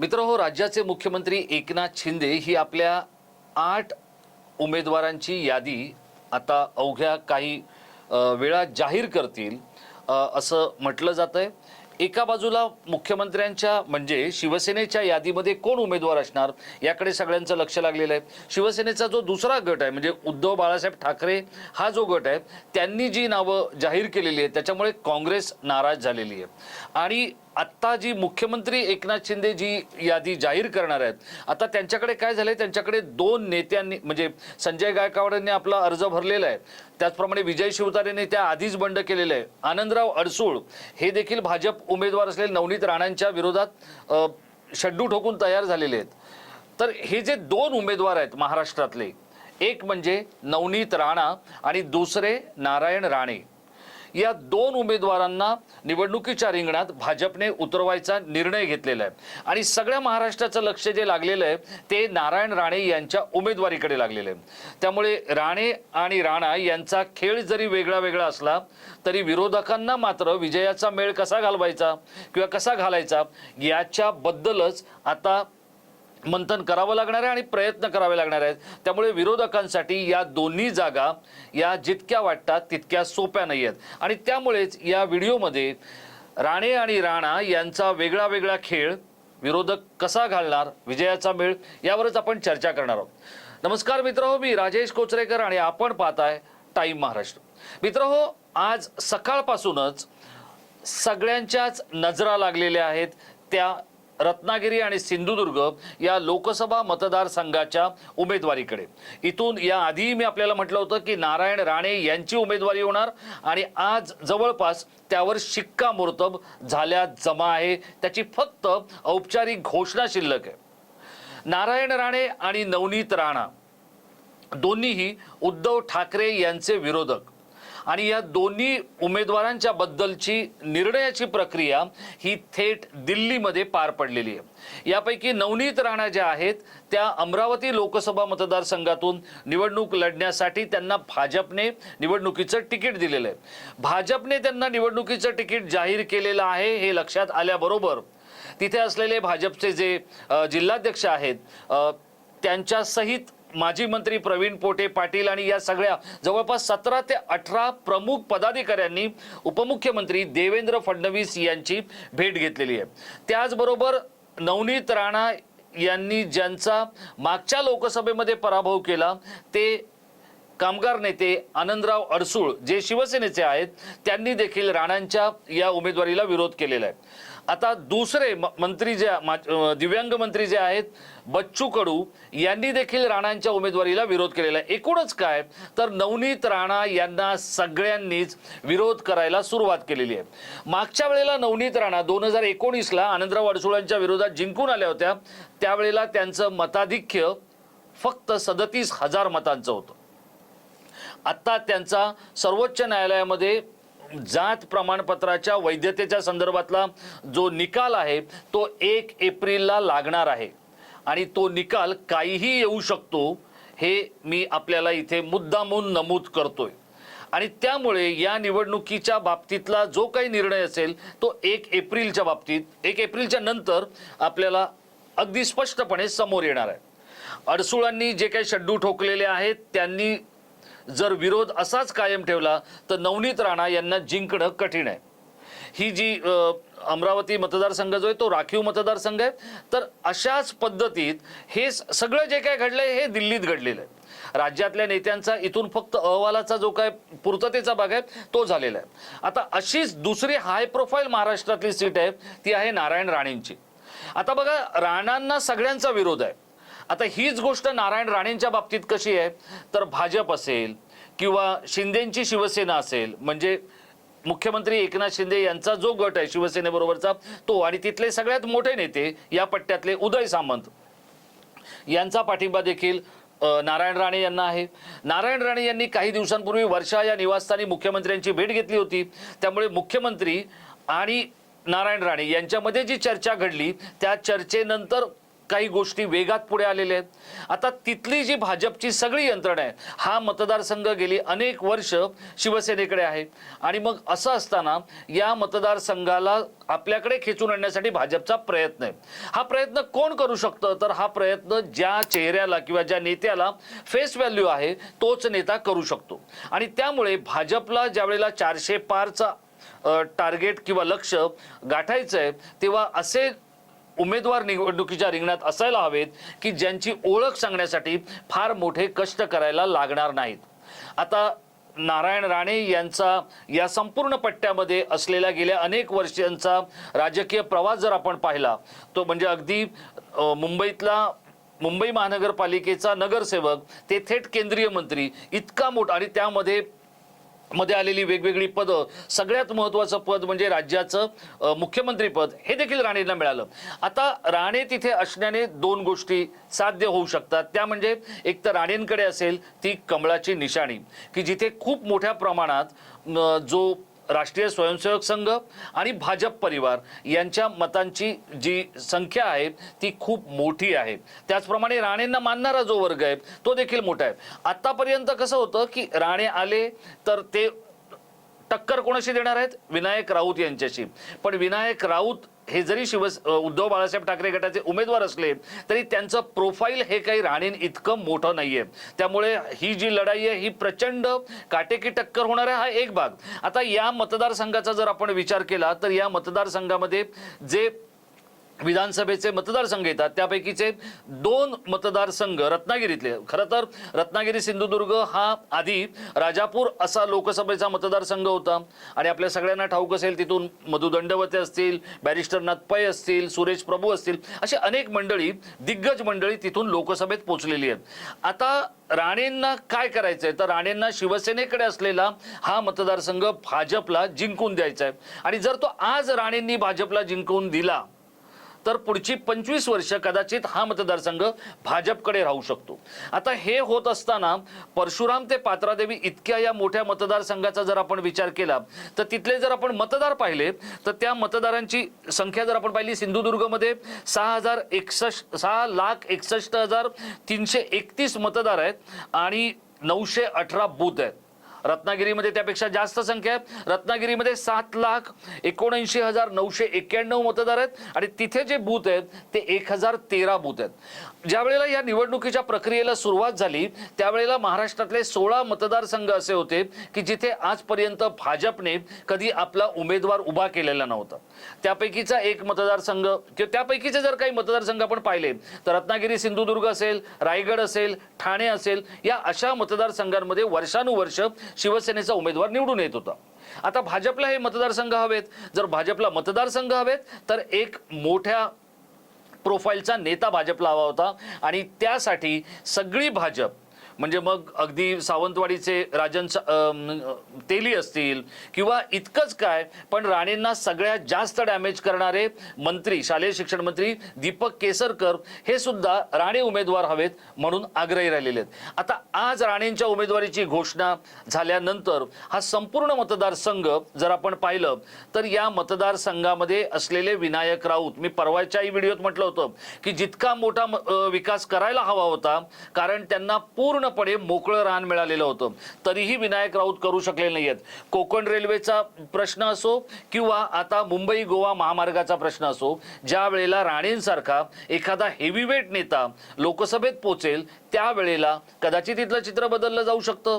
मित्र हो राज्याचे मुख्यमंत्री एकनाथ शिंदे ही आपल्या आठ उमेदवारांची यादी आता अवघ्या काही वेळा जाहीर करतील असं म्हटलं जातं आहे एका बाजूला मुख्यमंत्र्यांच्या म्हणजे शिवसेनेच्या यादीमध्ये कोण उमेदवार असणार याकडे सगळ्यांचं लक्ष लागलेलं आहे. शिवसेनेचा जो दुसरा गट आहे म्हणजे उद्धव बाळासाहेब ठाकरे हा जो गट आहे त्यांनी जी नावं जाहीर केलेली आहेत त्याच्यामुळे काँग्रेस नाराज झालेली आहे. आणि आत्ता जी मुख्यमंत्री एकनाथ शिंदे जी यादी जाहीर करणार आहेत आता त्यांच्याकडे काय झालंय? त्यांच्याकडे दोन नेत्यांनी म्हणजे संजय गायकवाडांनी आपला अर्ज भरलेला आहे. त्याचप्रमाणे विजय शिवतारेने त्या आधीच बंड केलेलं आहे. आनंदराव अडसूळ हे देखील भाजप उमेदवार असलेले नवनीत राणांच्या विरोधात शड्डू ठोकून तयार झालेले आहेत. तर हे जे दोन उमेदवार आहेत महाराष्ट्रातले एक म्हणजे नवनीत राणा आणि दुसरे नारायण राणे. या दोन उमेदवारांना निवडणुकीच्या रिंगणात भाजपने उतरवायचा निर्णय घेतलेला आहे. आणि सगळ्या महाराष्ट्राचं लक्ष जे लागलेलं आहे ते नारायण राणे यांच्या उमेदवारीकडे लागलेलं आहे. त्यामुळे राणे आणि राणा यांचा खेळ जरी वेगळा वेगळा असला तरी विरोधकांना मात्र विजयाचा मेळ कसा घालवायचा किंवा कसा घालायचा याच्याबद्दलच आता मंथन करावं लागणार आहे आणि प्रयत्न करावे लागणार आहेत. त्यामुळे विरोधकांसाठी या दोन्ही जागा या जितक्या वाटतात तितक्या सोप्या नाही आहेत आणि त्यामुळेच या व्हिडिओमध्ये राणे आणि राणा यांचा वेगळा वेगळा खेळ विरोधक कसा घालणार विजयाचा मेळ यावरच आपण चर्चा करणार आहोत. नमस्कार मित्र हो मी राजेश कोचरेकर आणि आपण पाहताय टाईम महाराष्ट्र. मित्र हो आज सकाळपासूनच सगळ्यांच्याच नजरा लागलेल्या आहेत त्या रत्नागिरी आणि सिंधुदुर्ग या लोकसभा मतदारसंघाच्या उमेदवारीकडे. इथून या आधीही मी आपल्याला म्हटलं होतं की नारायण राणे यांची उमेदवारी होणार आणि आज जवळपास त्यावर शिक्कामोर्तब झाल्या जमा आहे. त्याची फक्त औपचारिक घोषणा शिल्लक आहे. नारायण राणे आणि नवनीत राणा दोन्हीही उद्धव ठाकरे यांचे विरोधक. आणि या दोन्ही उमेदवारांच्या बद्दलची निर्णयाची प्रक्रिया ही थेट दिल्लीमध्ये पार पडलेली आहे. यापैकी नवनीत राणा ज्या आहेत त्या अमरावती लोकसभा मतदारसंघातून निवडणूक लढण्यासाठी त्यांना भाजपने निवडणुकीचं तिकीट दिलेलं आहे. भाजपने त्यांना निवडणुकीचं तिकीट जाहीर केलेलं आहे हे लक्षात आल्याबरोबर तिथे असलेले भाजपचे जे जिल्हाध्यक्ष आहेत त्यांच्यासहित माजी मंत्री प्रवीण पोटे पाटील आणि या सगळ्या जवळपास सतरा ते अठरा प्रमुख पदाधिकाऱ्यांनी उपमुख्यमंत्री देवेंद्र फडणवीस यांची भेट घेतलेली आहे. त्याचबरोबर नवनीत राणा यांनी ज्यांचा मागच्या लोकसभेमध्ये पराभव केला ते कामगार नेते आनंदराव अडसूळ जे शिवसेनेचे आहेत त्यांनी देखील राणांच्या या उमेदवारीला विरोध केलेला आहे. आता दुसरे म- मंत्री जे मा- दिव्यांग मंत्री जे आहेत बच्चू कडू यांनी देखील राणांच्या उमेदवारीला विरोध केलेला आहे. एकूणच काय तर नवनीत राणा यांना सगळ्यांनीच विरोध करायला सुरुवात केलेली आहे. मागच्या वेळेला नवनीत राणा दोन हजार एकोणीसला आनंदराव अडसुळांच्या विरोधात जिंकून आल्या होत्या. त्यावेळेला त्यांचं मताधिक्य फक्त सदतीस हजार मतांचं होतं. आत्ता त्यांचा सर्वोच्च न्यायालयामध्ये जात प्रमाणपत्राच्या वैधतेच्या संदर्भातला जो निकाल आहे तो एक एप्रिलला लागणार आहे. आणि तो निकाल काहीही येऊ शकतो हे मी आपल्याला इथे मुद्दामून नमूद करतोय. आणि त्यामुळे या निवडणुकीच्या बाबतीतला जो काही निर्णय असेल तो एक एप्रिलच्या बाबतीत एक एप्रिलच्या नंतर आपल्याला अगदी स्पष्टपणे समोर येणार आहे. अडसुळांनी जे काही शड्डू ठोकलेले आहेत त्यांनी जर विरोध असाच कायम ठेवला तर नवनीत राणा यांना जिंकणं कठीण आहे. ही जी अमरावती मतदारसंघ जो आहे तो राखीव मतदारसंघ आहे. तर अशाच पद्धतीत हे सगळं जे काय घडलंय हे दिल्लीत घडलेलं आहे. राज्यातल्या नेत्यांचा इथून फक्त अहवालाचा जो काय पूर्ततेचा भाग आहे तो झालेला आहे. आता अशीच दुसरी हाय प्रोफाईल महाराष्ट्रातली सीट आहे ती आहे नारायण राणेंची. आता बघा राणांना सगळ्यांचा विरोध आहे. आता हीच गोष्ट नारायण राणेंच्या बाबतीत कशी आहे? तर भाजप असेल किंवा शिंदेची शिवसेना असेल म्हणजे मुख्यमंत्री एकनाथ शिंदे यांचा जो गट आहे शिवसेनेबरोबरचा तो आणि तिथले सगळ्यात मोठे नेते या पट्ट्यातले उदय सामंत यांचा पाठिंबा देखील नारायण राणे यांना आहे. नारायण राणे यांनी काही दिवसांपूर्वी वर्षा या निवासस्थानी मुख्यमंत्र्यांची भेट घेतली होती. त्यामुळे मुख्यमंत्री आणि नारायण राणे यांच्यामध्ये जी चर्चा घडली त्या चर्चेनंतर काही गोष्टी वेगात पुढे आलेल्या आहेत. आता तिथली जी भाजपची सगळी यंत्रणा आहे हा मतदारसंघ गेली अनेक वर्ष शिवसेनेकडे आहे. आणि मग असं असताना या मतदारसंघाला आपल्याकडे खेचून आणण्यासाठी भाजपचा प्रयत्न आहे. हा प्रयत्न कोण करू शकतं? तर हा प्रयत्न ज्या चेहऱ्याला किंवा ज्या नेत्याला फेस व्हॅल्यू आहे तोच नेता करू शकतो. आणि त्यामुळे भाजपला ज्यावेळेला चारशे पारचा टार्गेट किंवा लक्ष गाठायचं आहे तेव्हा असे उमेदवार निवडणुकीच्या रिंगणात असायला हवेत की ज्यांची ओळख सांगण्यासाठी फार मोठे कष्ट करायला लागणार नाहीत. आता नारायण राणे यांचा या संपूर्ण पट्ट्यामध्ये असलेला गेल्या अनेक वर्षांचा राजकीय प्रवास जर आपण पाहिला तो म्हणजे अगदी मुंबईतला मुंबई महानगरपालिकेचा नगरसेवक ते थेट केंद्रीय मंत्री इतका मोठा आणि त्यामध्ये मध्ये आलेली वेगवेगळी पदं सगळ्यात महत्त्वाचं पद म्हणजे राज्याचं मुख्यमंत्री पद हे देखील राणेंना मिळालं. आता राणे तिथे असण्याने दोन गोष्टी साध्य होऊ शकतात. त्या म्हणजे एक तर राणेंकडे असेल ती कमळाची निशाणी की जिथे खूप मोठ्या प्रमाणात जो राष्ट्रीय स्वयंसेवक संघ आणि भाजप परिवार यांच्या मतांची जी संख्या आहे ती खूप मोठी आहे. त्याचप्रमाणे राणेंना मानणारा जो वर्ग आहे तो देखील मोठा आहे. आत्तापर्यंत कसं होतं की राणे आले तर ते टक्कर कोणाशी देणार आहेत? विनायक राऊत यांच्याशी. पण विनायक राऊत हे जरी शिव उद्धव बाळासाहेब ठाकरे गटाचे उमेदवार असले तरी त्यांचं प्रोफाईल हे काही राणें इतकं मोठं नाहीये. त्यामुळे ही जी लढाई आहे ही प्रचंड काटेकी टक्कर होणार आहे हा एक भाग. आता या मतदारसंघाचा जर आपण विचार केला तर या मतदारसंघामध्ये जे विधानसभेचे मतदारसंघ येतात. त्यापैकीचे दोन मतदारसंघ रत्नागिरीतले. खरं तर रत्नागिरी सिंधुदुर्ग हा आधी राजापूर असा लोकसभेचा मतदारसंघ होता. आणि आपल्या सगळ्यांना ठाऊक असेल तिथून मधु दंडवते असतील बॅरिस्टर नाथ पै असतील सुरेश प्रभू असतील अशी अनेक मंडळी दिग्गज मंडळी तिथून लोकसभेत पोचलेली आहेत. आता राणेंना काय करायचंय? तर राणेंना शिवसेनेकडे असलेला हा मतदारसंघ भाजपला जिंकून द्यायचा आहे आणि जर तो आज राणेंनी भाजपला जिंकून दिला तर पुढची पंचवीस वर्ष कदाचित हा मतदारसंघ भाजपकडे राहू शकतो. आता हे होत असताना परशुराम ते पात्रादेवी इतक्या या मोठ्या मतदारसंघाचा जर आपण विचार केला तर तिथले जर आपण मतदार पाहिले तर त्या मतदारांची संख्या जर आपण पाहिली सिंधुदुर्गमध्ये सहा हजार एकसष्ट सहा लाख एकसष्ट हजार तीनशे एकतीस मतदार आहेत आणि नऊशे अठरा बूथ आहेत. रत्नागिरीमध्ये त्यापेक्षा जास्त संख्या आहे रत्नागिरीमध्ये सात लाख एकोणऐंशी हजार नऊशे एक्क्याण्णव मतदार आहेत. आणि तिथे जे बूथ आहेत ते एक हजार तेरा बूथ आहेत. ज्या वेळेला या निवडणुकीच्या प्रक्रियेला सुरुवात झाली त्यावेळेला महाराष्ट्रातले सोळा मतदारसंघ असे होते की जिथे आजपर्यंत भाजपने कधी आपला उमेदवार उभा केलेला नव्हता. त्यापैकीचा एक मतदारसंघ किंवा त्यापैकीचे जर काही मतदारसंघ आपण पाहिले तर रत्नागिरी सिंधुदुर्ग असेल रायगड असेल ठाणे असेल या अशा मतदारसंघांमध्ये वर्षानुवर्ष शिवसेनेचा उमेदवार निवडून येत होता. आता भाजपला हे मतदारसंघ हवेत. जर भाजपला मतदारसंघ हवेत तर एक मोठ्या प्रोफाईलचा नेता भाजपला हवा होता. आणि त्यासाठी सगळी भाजप म्हणजे मग अगदी सावंतवाडीचे राजन तेली असतील किंवा इतकंच काय पण राणेंना सगळ्यात जास्त डॅमेज करणारे मंत्री शालेय शिक्षण मंत्री दीपक केसरकर हे सुद्धा राणे उमेदवार हवेत म्हणून आग्रही राहिलेले आहेत. आता आज राणेंच्या उमेदवारीची घोषणा झाल्यानंतर हा संपूर्ण मतदारसंघ जर आपण पाहिलं तर या मतदारसंघामध्ये असलेले विनायक राऊत मी परवाच्याही व्हिडिओत म्हटलं होतं की जितका मोठा विकास करायला हवा होता कारण त्यांना पूर्ण पूर्णपणे मोकळं रान मिळालेलं होतं. तरीही विनायक राऊत करू शकले नाही आहेत कोकण रेल्वेचा प्रश्न असो किंवा आता मुंबई गोवा महामार्गाचा प्रश्न असो ज्या वेळेला राणेंसारखा एखादा हेवीवेट नेता लोकसभेत पोचेल त्यावेळेला कदाचित इथलं चित्र बदललं जाऊ शकतं.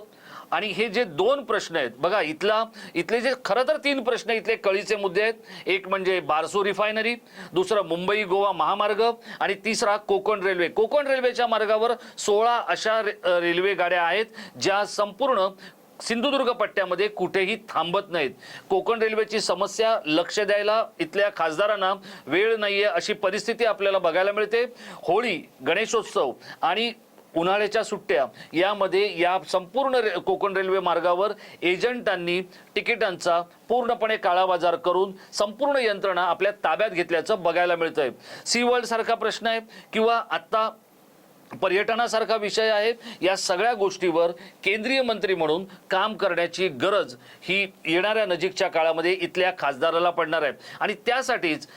आणि हे जे दोन प्रश्न आहेत बघा इथला इथले जे खरं तर तीन प्रश्न इथले कळीचे मुद्दे आहेत. एक म्हणजे बारसू रिफायनरी दुसरं मुंबई गोवा महामार्ग आणि तिसरा कोकण रेल्वे. कोकण रेल्वेच्या मार्गावर सोळा अशा रे- रेल्वे गाड्या आहेत ज्या संपूर्ण सिंधुदुर्ग पट्ट्यामध्ये कुठेही थांबत नाहीत. कोकण रेल्वेची समस्या लक्ष द्यायला इथल्या खासदारांना वेळ नाही आहे अशी परिस्थिती आपल्याला बघायला मिळते. होळी गणेशोत्सव आणि उन्हाळ्याच्या सुट्ट्या. यामध्ये या संपूर्ण रे- कोकण रेल्वे मार्गावर एजंटांनी तिकिटांचा पूर्णपणे काळाबाजार करून संपूर्ण यंत्रणा आपल्या ताब्यात घेतल्याचं बघायला मिळतं आहे सी वर्ल्ड सारखा प्रश्न आहे किंवा आत्ता पर्यटनासारखा विषय आहे या सगळ्या गोष्टीवर केंद्रीय मंत्री म्हणून काम करण्याची गरज ही येणाऱ्या नजीकच्या काळामध्ये इथल्या खासदाराला पडणार आहे. आणि त्यासाठीच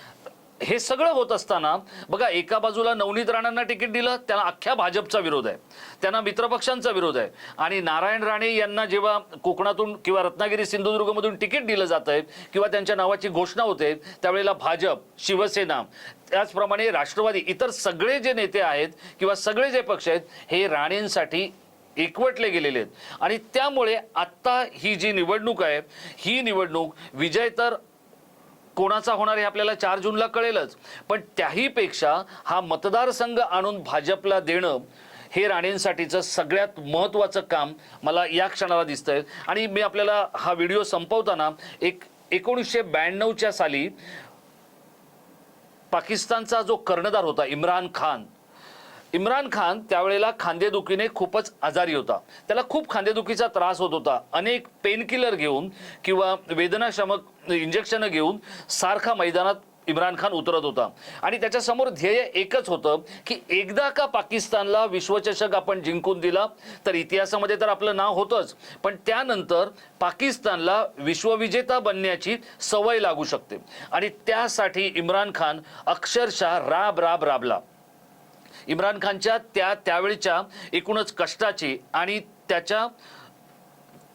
हे सगळं होत असताना बघा एका बाजूला नवनीत राणांना तिकीट दिलं त्यांना अख्ख्या भाजपचा विरोध आहे. त्यांना मित्रपक्षांचा विरोध आहे. आणि नारायण राणे यांना जेव्हा कोकणातून किंवा रत्नागिरी सिंधुदुर्गमधून तिकीट दिलं जात आहे किंवा त्यांच्या नावाची घोषणा होते त्यावेळेला भाजप शिवसेना त्याचप्रमाणे राष्ट्रवादी इतर सगळे जे नेते आहेत किंवा सगळे जे पक्ष आहेत हे राणेंसाठी एकवटले गेलेले आहेत. आणि त्यामुळे आत्ता ही जी निवडणूक आहे ही निवडणूक विजय तर कोणाचा होणार हे आपल्याला चार जूनला कळेलच. पण त्याहीपेक्षा हा मतदारसंघ आणून भाजपला देणं हे राणेंसाठीचं सगळ्यात महत्त्वाचं काम मला या क्षणाला दिसतंय. आणि मी आपल्याला हा व्हिडिओ संपवताना एक एकोणीसशे ब्याण्णवच्या साली पाकिस्तानचा जो कर्णधार होता इम्रान खान. इम्रान खान त्यावेळेला खांदेदुखीने खूपच आजारी होता. त्याला खूप खांदेदुखीचा त्रास होत होता. अनेक पेनकिलर घेऊन किंवा वेदनाशमक इंजेक्शनं घेऊन सारखा मैदानात इम्रान खान उतरत होता. आणि त्याच्यासमोर ध्येय एकच होतं की एकदा का पाकिस्तानला विश्वचषक आपण जिंकून दिला तर इतिहासामध्ये तर आपलं नाव होतंच. पण त्यानंतर पाकिस्तानला विश्वविजेता बनण्याची सवय लागू शकते. आणि त्यासाठी इम्रान खान अक्षरशः राब राब राबला. इम्रान खानच्या त्या त्यावेळच्या एकूणच कष्टाची आणि त्याच्या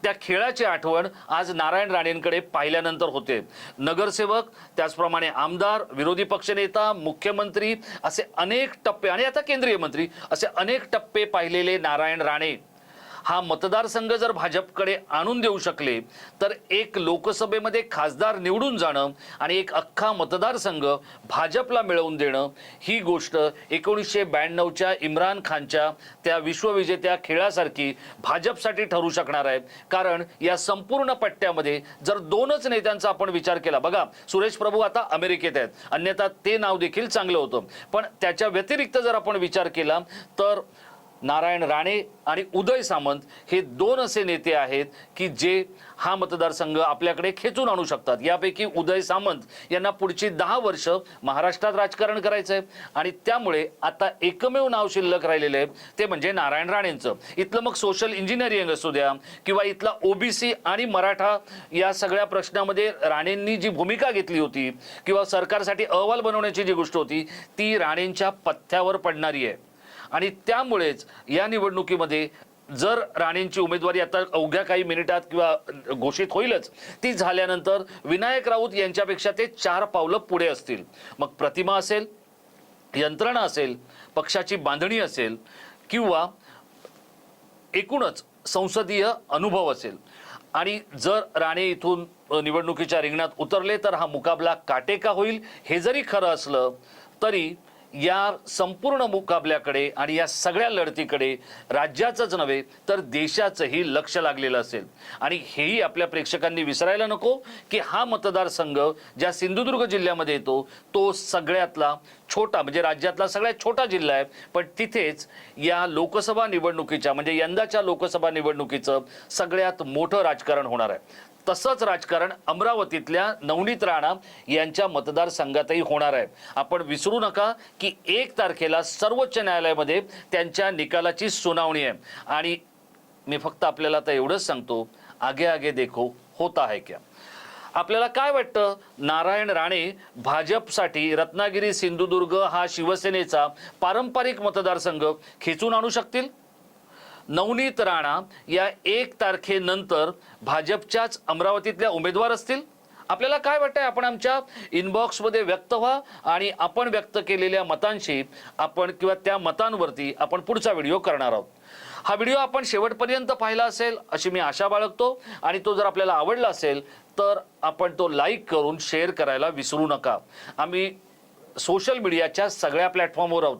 त्या खेळाची आठवण आज नारायण राणेंकडे पाहिल्यानंतर होते. नगरसेवक त्याचप्रमाणे आमदार विरोधी पक्षनेता मुख्यमंत्री असे अनेक टप्पे आणि आता केंद्रीय मंत्री असे अनेक टप्पे पाहिलेले नारायण राणे. हा मतदारसंघ जर भाजपकडे आणून देऊ शकले तर एक लोकसभेमध्ये खासदार निवडून जाणं आणि एक अख्खा मतदारसंघ भाजपला मिळवून देणं ही गोष्ट एकोणीसशे ब्याण्णवच्या इम्रान खानच्या त्या विश्वविजेत्या खेळासारखी भाजपसाठी ठरू शकणार आहे. कारण या संपूर्ण पट्ट्यामध्ये जर दोनच नेत्यांचा आपण विचार केला बघा सुरेश प्रभू आता अमेरिकेत आहेत अन्यथा ते नाव देखील चांगलं होतं. पण त्याच्या व्यतिरिक्त जर आपण विचार केला तर नारायण राणे आणि उदय सामंत हे दोन असे नेते आहेत की जे हा मतदारसंघ आपल्याकडे खेचून आणू शकतात. यापैकी उदय सामंत यांना पुढची दहा वर्ष महाराष्ट्रात राजकारण करायचं आहे आणि त्यामुळे आता एकमेव नाव शिल्लक राहिलेलं आहे ते म्हणजे नारायण राणेंचं. इथलं मग सोशल इंजिनिअरिंग असू द्या किंवा इथला ओबीसी आणि मराठा या सगळ्या प्रश्नामध्ये राणेंनी जी भूमिका घेतली होती किंवा सरकारसाठी अहवाल बनवण्याची जी गोष्ट होती ती राणेंच्या पथ्यावर पडणारी आहे. आणि त्यामुळेच या निवडणुकीमध्ये जर राणेंची उमेदवारी आता अवघ्या काही मिनिटात किंवा घोषित होईलच ती झाल्यानंतर विनायक राऊत यांच्यापेक्षा ते चार पावलं पुढे असतील. मग प्रतिमा असेल यंत्रणा असेल पक्षाची बांधणी असेल किंवा एकूणच संसदीय अनुभव असेल. आणि जर राणे इथून निवडणुकीच्या रिंगणात उतरले तर हा मुकाबला काटेका होईल. हे जरी खरं असलं तरी या संपूर्ण मुकाबल्याकडे आणि या सगळ्या लढतीकडे राज्याचंच नव्हे तर देशाचंही लक्ष लागलेलं असेल. आणि हेही आपल्या प्रेक्षकांनी विसरायला नको की हा मतदारसंघ ज्या सिंधुदुर्ग जिल्ह्यामध्ये येतो तो सगळ्यातला छोटा म्हणजे राज्यातला सगळ्यात छोटा जिल्हा आहे. पण तिथेच या लोकसभा निवडणुकीच्या म्हणजे यंदाच्या लोकसभा निवडणुकीचं सगळ्यात मोठं राजकारण होणार आहे. तसंच राजकारण अमरावतीतल्या नवनीत राणा यांच्या मतदारसंघातही होणार आहे. आपण विसरू नका की एक तारखेला सर्वोच्च न्यायालयामध्ये त्यांच्या निकालाची सुनावणी आहे. आणि मी फक्त आपल्याला आता एवढंच सांगतो आगे आगे देखो होता आहे क्या? आपल्याला काय वाटतं? नारायण राणे भाजपसाठी रत्नागिरी सिंधुदुर्ग हा शिवसेनेचा पारंपरिक मतदारसंघ खेचून आणू शकतील? नवनीत राणा या एक तारखेनंतर भाजपच्याच अमरावतीतल्या उमेदवार असतील? आपल्याला काय वाटतंय? आपण आमच्या इनबॉक्समध्ये व्यक्त व्हा आणि आपण व्यक्त केलेल्या मतांशी आपण किंवा त्या मतांवरती आपण पुढचा व्हिडिओ करणार आहोत. हा व्हिडिओ आपण शेवटपर्यंत पाहिला असेल अशी मी आशा बाळगतो. आणि तो जर आपल्याला आवडला असेल तर आपण तो लाईक करून शेअर करायला विसरू नका. आम्ही सोशल मीडियाच्या सगळ्या प्लॅटफॉर्मवर आहोत.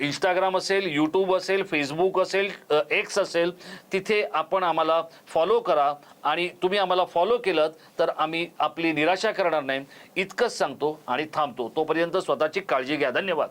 इंस्टाग्राम असेल यूट्यूब असेल फेसबुक असेल एक्स असेल तिथे आपण आम्हाला फॉलो करा. आणि तुम्ही आम्हाला फॉलो केलं तर आम्ही आपली निराशा करणार नाही. इतकंच सांगतो आणि थांबतो. तोपर्यंत स्वतःची काळजी घ्या. धन्यवाद.